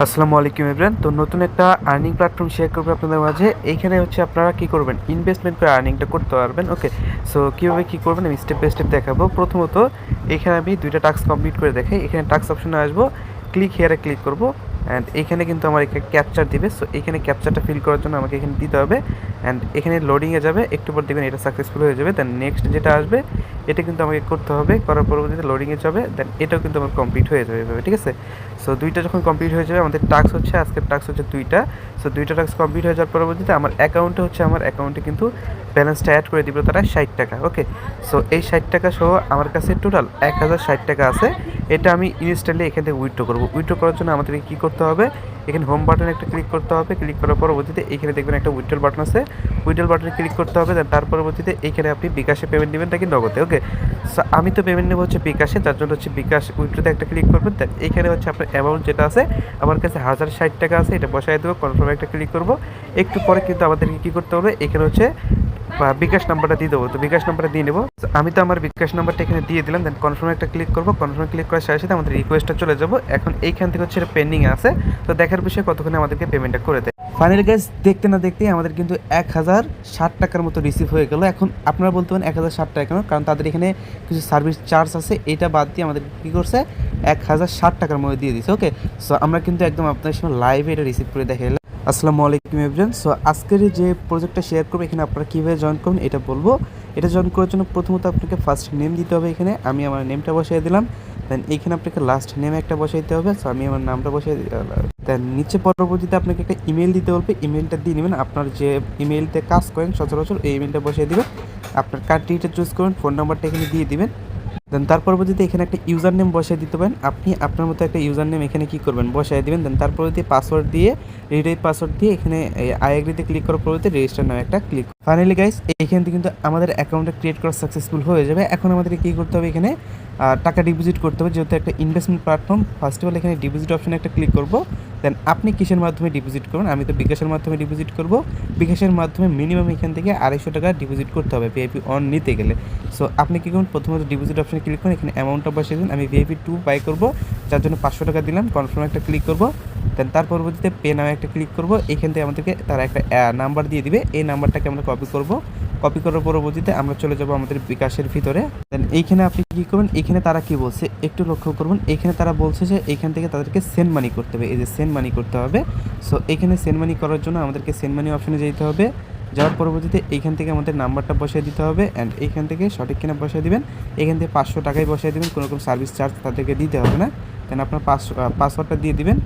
আসসালামু আলাইকুম ইমরান। তো নতুন একটা আর্নিং প্ল্যাটফর্ম শেয়ার করব আপনাদের মাঝে। এইখানে হচ্ছে আপনারা কি করবেন? ইনভেস্টমেন্ট করে আর্নিংটা করতে পারবেন। ওকে সো কীভাবে কী করবেন আমি স্টেপ বাই স্টেপ দেখাবো। প্রথমত, এখানে আমি দুইটা টাস্ক কমপ্লিট করে দেখাই। এখানে টাস্ক অপশনে আসব ক্লিক হেয়ারে ক্লিক করব। অ্যান্ড এখানে কিন্তু আমার এখানে ক্যাপচার দিবে। সো এখানে ক্যাপচারটা ফিল করার জন্য আমাকে এখানে দিতে হবে। অ্যান্ড এখানে লোডিংয়ে যাবে। একটু পর দেখবেন এটা সাকসেসফুল হয়ে যাবে। দেন নেক্সট যেটা আসবে এটা কিন্তু আমাকে করতে হবে, করার পরবর্তীতে লোডিংয়ে যাবে দেন এটাও কিন্তু আমার কমপ্লিট হয়ে যাবে এভাবে, ঠিক আছে? সো দুইটা যখন কমপ্লিট হয়ে যাবে, আমাদের টাস্ক হচ্ছে, আজকের টাস্ক হচ্ছে দুইটা। সো দুইটা টাস্ক কমপ্লিট হয়ে যাওয়ার পরবর্তীতে আমার অ্যাকাউন্টে হচ্ছে আমার অ্যাকাউন্টে কিন্তু ব্যালেন্সটা অ্যাড করে দিবে তারা ষাট টাকা ওকে সো এই ষাট টাকা সহ আমার কাছে টোটাল এক হাজার ষাট টাকা আছে। এটা আমি ইনস্ট্যান্টলি এখান থেকে উইথড্র করব। উইথড্র করার জন্য আমাদেরকে কী করতে হবে? এখানে হোম বাটনে একটা ক্লিক করতে হবে। ক্লিক করার পরবর্তীতে এখানে দেখবেন একটা উইথড্রল বাটন আছে। উইথড্রল বাটনে ক্লিক করতে হবে তার পরবর্তীতে এখানে আপনি বিকাশে পেমেন্ট নেবেন নাকি নগদে ওকে সো আমি তো পেমেন্ট নেব হচ্ছে বিকাশে, যার জন্য হচ্ছে বিকাশ উইন্ডোতে একটা ক্লিক করবেন। দেন এখানে হচ্ছে আপনার অ্যামাউন্ট যেটা আছে, আমার কাছে হাজার ষাট টাকা আছে, এটা বসাই দেবো কনফার্ম একটা ক্লিক করব। একটু পরে কিন্তু আমাদেরকে কী করতে হবে, এখানে হচ্ছে বিকাশ নাম্বারটা দিয়ে দেবো। তো বিকাশ নাম্বারটা দিয়ে নেব। আমি তো আমার বিকাশ নাম্বারটা এখানে দিয়ে দিলাম দেন কনফার্ম একটা ক্লিক করব। কনফার্ম ক্লিক করার সাথে সাথে আমাদের রিকোয়েস্টটা চলে যাব। এখন এইখান থেকে হচ্ছে পেন্ডিং আছে। তো দেখার বিষয়ে কতক্ষণে আমাদেরকে পেমেন্টটা করে দেয়। ফাইনালি গাইজ দেখতে না দেখতেই আমাদের কিন্তু এক হাজার ষাট টাকার মতো রিসিভ হয়ে গেল। এখন আপনারা বলতে পারেন এক হাজার ষাট টাকা কেন? কারণ তাদের এখানে কিছু সার্ভিস চার্জ আছে, এটা বাদ দিয়ে আমাদের কী করছে? এক হাজার ষাট টাকার মধ্যে দিয়ে দিচ্ছে ওকে সো আমরা কিন্তু একদম আপনাদের সঙ্গে লাইভে এটা রিসিভ করে দেখে এলাম আসসালামু আলাইকুম এভরিয়ান সো আজকের যে প্রজেক্টটা শেয়ার করব, এখানে আপনারা কীভাবে জয়েন করবেন এটা বলব। এটা জয়েন করার জন্য প্রথমত আপনাকে ফার্স্ট নেম দিতে হবে এখানে। আমি আমার নেমটা বসিয়ে দিলাম। দেন এইখানে আপনাকে লাস্ট নেমে একটা বসাইতে হবে। সো আমি আমার নামটা বসাই দেন নিচে পরবর্তীতে আপনাকে একটা ইমেল দিতে বলবে ইমেলটা দিয়ে নেবেন। আপনার যে ইমেলতে কাজ করেন, সচরাচর এই ইমেলটা বসিয়ে দেবেন। আপনার কান্ট্রিটা চুজ করুন ফোন নাম্বারটা এখানে দিয়ে দিবেন। দেন তার পরবর্তীতে এখানে একটা ইউজার নেম বসিয়ে দিতে পারেন, আপনি আপনার মতো একটা ইউজার নেম এখানে কি করবেন? বসিয়ে দিবেন, দেন তার পরবর্তী পাসওয়ার্ড দিয়ে রিডাই পাসওয়ার্ড দিয়ে এখানে আই এগ্রিতে ক্লিক করার পরবর্তী রেজিস্টার নামে একটা ক্লিক ফাইনালি গাইস এইখান থেকে কিন্তু আমাদের অ্যাকাউন্টটা ক্রিয়েট করা সাকসেসফুল হয়ে যাবে। এখন আমাদেরকে কী করতে হবে এখানে? টাকা ডিপোজিট করতে হবে। যেহেতু একটা investment platform first of all এখানে ডিপোজিট অপশনে একটা ক্লিক করব। দেন আপনি কিসের মাধ্যমে ডিপোজিট করবেন? আমি তো বিকাশের মাধ্যমে ডিপোজিট করব। বিকাশের মাধ্যমে মিনিমাম এখান থেকে আড়াইশো টাকা ডিপোজিট করতে হবে ভিআইপি অন নিতে গেলে। সো আপনি কী করুন প্রথমত ডিপোজিট অপশনে ক্লিক করুন। এখানে অ্যামাউন্টটা বসিয়ে দিন। আমি ভিআইপি টু বাই করব। যার জন্য পাঁচশো টাকা দিলাম। কনফার্ম একটা ক্লিক করব। দেন তার পরবর্তীতে পে নামে একটা ক্লিক করব। এখান থেকে আমাদেরকে তারা একটা নাম্বার দিয়ে দিবে। এই নাম্বারটাকে আমরা কপি করব। কপি করার পরবর্তীতে আমরা চলে যাব আমাদের বিকাশের ভিতরে। দেন এইখানে আপনি কী করবেন? এখানে তারা কি বলছে? একটু লক্ষ্য করবেন এখানে তারা বলছে যে এখান থেকে তাদেরকে সেন্ড মানি করতে হবে। এই যে সেন্ড মানি করতে হবে। সো এখানে সেন্ড মানি করার জন্য আমাদেরকে সেন্ড মানি অপশনে যেতে হবে। যাওয়ার পরবর্তীতে এইখান থেকে আমাদের নাম্বারটা বসিয়ে দিতে হবে অ্যান্ড এইখান থেকে সঠিক কিনা বসিয়ে দিবেন। এখান থেকে পাঁচশো টাকাই বসিয়ে দিবেন, কোনো রকম সার্ভিস চার্জ তাদেরকে দিতে হবে না। দেন আপনার পাসওয়ার্ডটা দিয়ে দিবেন।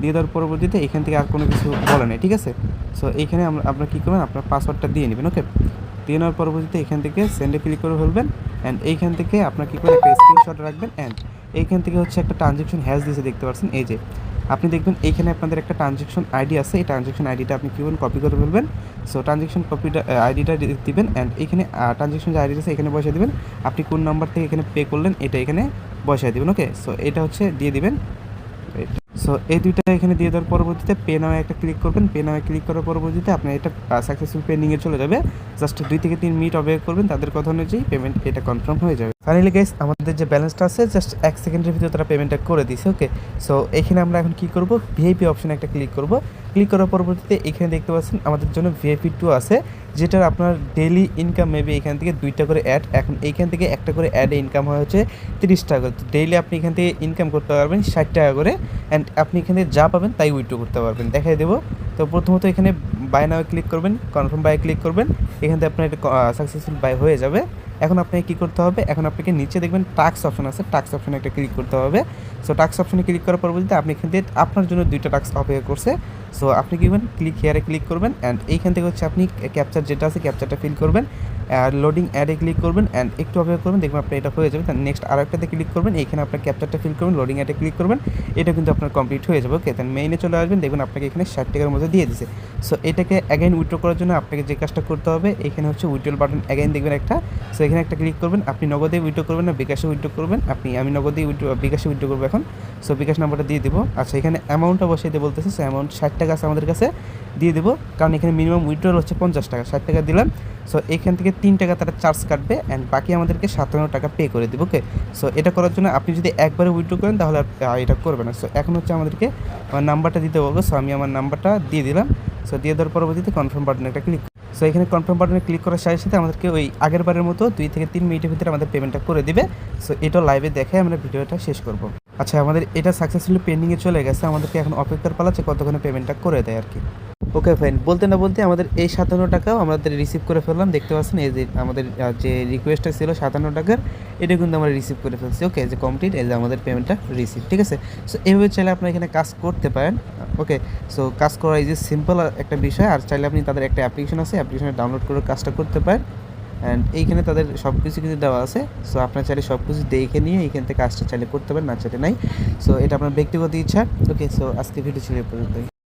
দিয়ে দেওয়ার পরবর্তীতে এখান থেকে আর কোনো কিছু বলে নেই, ঠিক আছে? সো এইখানে আপনার কী করবেন? আপনার পাসওয়ার্ডটা দিয়ে নেবেন ওকে দিয়ে নেওয়ার পরবর্তীতে এখান থেকে সেন্ডে ক্লিক করে ফেলবেন অ্যান্ড এইখান থেকে আপনার কী করে একটা স্ক্রিনশট রাখবেন অ্যান্ড এইখান থেকে হচ্ছে একটা ট্রানজেকশন হ্যাশ দিয়েছে, দেখতে পাচ্ছেন? এই যে, আপনি দেখবেন এইখানে আপনাদের একটা ট্রানজেকশন আইডি আছে, এই ট্রানজেকশন আইডিটা আপনি কী করবেন? কপি করে ফেলবেন। সো ট্রানজেকশন কপিটা আইডিটা দিবেন অ্যান্ড এইখানে ট্রানজেকশন যে আইডি আছে, এখানে বসিয়ে দিবেন। আপনি কোন নাম্বার থেকে এখানে পে করলেন, এটা এখানে বসিয়ে দিবেন ওকে সো এটা হচ্ছে দিয়ে দিবেন। সো এই দুইটা এখানে দিয়ে দেওয়ার পরবর্তীতে পে নামে একটা ক্লিক করবেন। পে নামে ক্লিক করার পরবর্তীতে আপনার এটা সাকসেসফুল পেন্ডিংয়ে চলে যাবে। জাস্ট দুই থেকে তিন মিনিট অপেক্ষা করবেন। তাদের কথা অনুযায়ী পেমেন্ট এটা কনফার্ম হয়ে যাবে। ফাইনালি গাইস আমাদের যে ব্যালেন্সটা আছে জাস্ট এক সেকেন্ডের ভিতরে তারা পেমেন্টটা করে দিছে ওকে সো এখানে আমরা এখন কি করব? ভিআইপি অপশনে একটা ক্লিক করব। ক্লিক করার পরবর্তীতে এখানে দেখতে পাচ্ছেন, আমাদের জন্য ভিআইপি টু আছে, যেটার আপনার ডেলি ইনকাম মেবি এখান থেকে দুইটা করে অ্যাড এখন এইখান থেকে একটা করে অ্যাডে ইনকাম হয় হচ্ছে তিরিশ টাকা। করে ডেইলি আপনি এখান থেকে ইনকাম করতে পারবেন ষাট টাকা করে অ্যান্ড আপনি এখান থেকে যা পাবেন তাই উইথড্র করতে পারবেন। দেখাই দেবো। তো প্রথমত এখানে বাই নামে ক্লিক করবেন কনফার্ম বাই ক্লিক করবেন। এখান থেকে আপনার এটা সাকসেসফুল বাই হয়ে যাবে। এখন আপনাকে কী করতে হবে? এখন আপনাকে নিচে দেখবেন টাক্স অপশন আছে। টাক্স অপশনে একটা ক্লিক করতে হবে। সো টাক্স অপশনে ক্লিক করার পর বলতে আপনি এখান থেকে আপনার জন্য দুইটা টাক্স অপেক্ষা করছে। সো আপনি কী করবেন? ক্লিক হেয়ারে ক্লিক করবেন। অ্যান্ড এইখান থেকে হচ্ছে আপনি ক্যাপচার যেটা আছে ক্যাপচারটা ফিল করবেন। আর লোডিং অ্যাডে ক্লিক করবেন অ্যান্ড একটু অপেক্ষা করবেন, দেখবেন আপনার এটা হয়ে যাবে তার নেক্সট আর একটাতে ক্লিক করবেন, এইখানে আপনার ক্যাপচারটা ফিল করবেন লোডিং অ্যাডে ক্লিক করবেন, এটা কিন্তু আপনার কমপ্লিট হয়ে যাবে ওকে দেন মেইনে চলে আসবেন, দেখবেন আপনাকে এখানে ষাট টাকার মধ্যে দিয়ে দিছে। সো এটাকে অ্যাগেন উইথড্র করার জন্য আপনাকে যে কাজটা করতে হবে, এখানে হচ্ছে উইথড্রল বাটন অ্যাগাইন দেখবেন একটা। সো এখানে একটা ক্লিক করবেন, আপনি নগদে উইথড্র করবেন না, বিকাশে উইথড্র করবেন, আপনি, আমি নগদে উইথড্র বিকাশে উইথড্র করব এখন। সো বিকাশ নাম্বারটা দিয়ে দেবো। আচ্ছা এখানে অ্যামাউন্টটা বসিয়ে দিয়ে বলতেছে সো অ্যামাউন্ট ষাট টাকা আছে আমাদের কাছে, দিয়ে দেবো। কারণ এখানে মিনিমাম উইথড্রল হচ্ছে পঞ্চাশ টাকা, ষাট টাকা দিলাম। সো এখান থেকে তিন টাকা তারা চার্জ কাটবে অ্যান্ড বাকি আমাদেরকে সাতান্ন টাকা পে করে দেবে ওকে সো এটা করার জন্য আপনি যদি একবারে উইথড্র করেন তাহলে এটা করবে না। সো এখন হচ্ছে আমাদেরকে, আমার নাম্বারটা দিতে বলব সো আমি আমার নাম্বারটা দিয়ে দিলাম। সো দিয়ে দেওয়ার পরবর্তীতে কনফার্ম বাটনে একটা ক্লিক সো এখানে কনফার্ম বাটনে ক্লিক করার সাথে সাথে আমাদেরকে ওই আগের বারের মতো দুই থেকে তিন মিনিটের ভিতরে আমাদের পেমেন্টটা করে দিবে। সো এটা লাইভে দেখে আমরা ভিডিওটা শেষ করব। আচ্ছা আমাদের এটা সাকসেসফুলি পেন্ডিংয়ে চলে গেছে। আমাদেরকে এখন অপেক্ষার পালাচ্ছে কতক্ষণে পেমেন্টটা করে দেয় আর কি। ওকে ফাইন বলতে না বলতে আমাদের এই সাতান্ন টাকাও আমাদের রিসিভ করে ফেললাম। দেখতে পাচ্ছেন, এই যে আমাদের যে রিকোয়েস্টটা ছিল সাতান্ন টাকার, এটা কিন্তু আমরা রিসিভ করে ফেলছি। ওকে যে কমপ্লিট এই যে আমাদের পেমেন্টটা রিসিভ ঠিক আছে? সো এইভাবে চাইলে আপনারা এখানে কাজ করতে পারেন। ওকে সো কাজ করা এই যে সিম্পল একটা বিষয়। আর চাইলে আপনি তাদের একটা অ্যাপ্লিকেশন আছে অ্যাপ্লিকেশনে ডাউনলোড করে কাজটা করতে পারেন। অ্যান্ড এইখানে তাদের সব কিছু কিন্তু দেওয়া আছে। সো আপনার চাইলে সব কিছু দেখে নিয়ে এইখান থেকে কাজটা চাইলে করতে পারেন, না চাইলে নাই। সো এটা আপনার ব্যক্তিগত ইচ্ছা। ওকে সো আজকে ভিডিও ছিল পর্যন্তই।